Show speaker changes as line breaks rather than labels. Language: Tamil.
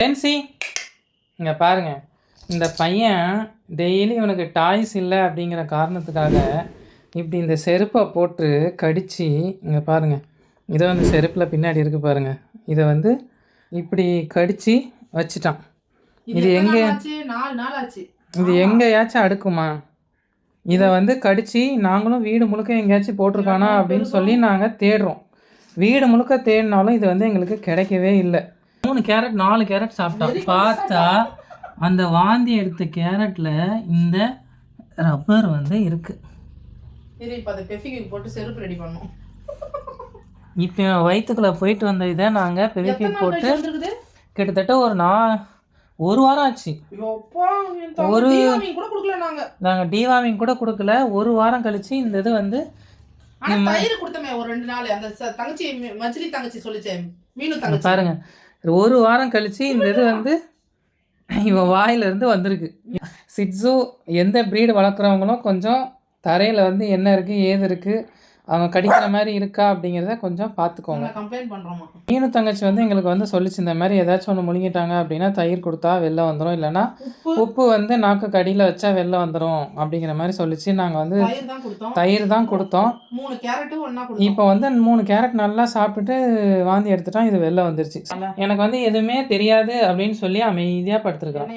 ஃபேன்சி இங்கே பாருங்க. இந்த பையன் டெய்லி இவனுக்கு டாய்ஸ் இல்லை அப்படிங்கிற காரணத்துக்காக இப்படி இந்த செருப்பை போட்டு கடிச்சு இங்கே பாருங்க. இதை வந்து செருப்பில் பின்னாடி இருக்கு பாருங்க. இதை வந்து இப்படி கடிச்சு வச்சிட்டான். இது எங்க-
நாலு நாள் ஆச்சு
இது எங்கேயாச்சும் அடுக்குமா? இதை வந்து கடிச்சு நாங்களும் வீடு முழுக்க எங்கேயாச்சும் போட்டிருக்கானா அப்படின்னு சொல்லி நாங்கள் தேடுறோம். வீடு முழுக்க தேடினாலும் இது வந்து எங்களுக்கு கிடைக்கவே இல்லை. மூணு கேரட் நாலு கேரட் சாப்பிட்டோம் பார்த்தா அந்த வாந்தி எடுத்த கேரட்டில் இந்த ரப்பர் வந்து இருக்கு.
போட்டு செருப்பு ரெடி பண்ணோம்.
இப்போ வயிற்றுக்குள்ளே போயிட்டு வந்த இதை நாங்கள் பெருக்கி போட்டு கிட்டத்தட்ட ஒரு நா ஒரு வாரம் ஆச்சு. ஒரு- நாங்கள் டிவாமிங் கூட கொடுக்கல. ஒரு வாரம் கழிச்சு இந்த இது வந்து
தயிர் கொடுத்தமே ஒரு ரெண்டு நாள். அந்த தங்கச்சி மி- மச்சிலி தங்கச்சி சொல்லிச்சே மீனு தங்கச்சி.
பாருங்க. ஒரு வாரம் கழித்து இந்த இது வந்து இவன் வாயிலிருந்து வந்திருக்கு. சிட்ஸு எந்த ப்ரீடு வளர்க்குறவங்களும் கொஞ்சம் தரையில் வந்து என்ன இருக்குது ஏது இருக்குது அவங்க கடிக்கிற மாதிரி இருக்கா அப்படிங்கிறத கொஞ்சம் பார்த்துக்கோங்க
கம்ப்ளைண்ட் பண்றோமா?
மீனு தங்கச்சி வந்து எங்களுக்கு வந்து சொல்லிச்சு இந்த மாதிரி ஏதாச்சும் ஒன்று முழுங்கிட்டாங்க அப்படின்னா தயிர் கொடுத்தா வெளில வந்துடும் இல்லைன்னா
உப்பு.
வந்து நாக்கு கடியில் வச்சா வெளில வந்துடும் அப்படிங்கிற மாதிரி சொல்லிச்சு. நாங்கள் வந்து
தயிர் தான் கொடுத்தோம். மூணு கேரட்டும் கொடுத்தோம்.
இப்போ வந்து மூணு கேரட் நல்லா சாப்பிட்டுட்டு வாந்தி எடுத்துட்டான் இது வெளில வந்துருச்சு. எனக்கு வந்து எதுவுமே தெரியாது அப்படின்னு சொல்லி அமைதியாக படுத்துருக்கான்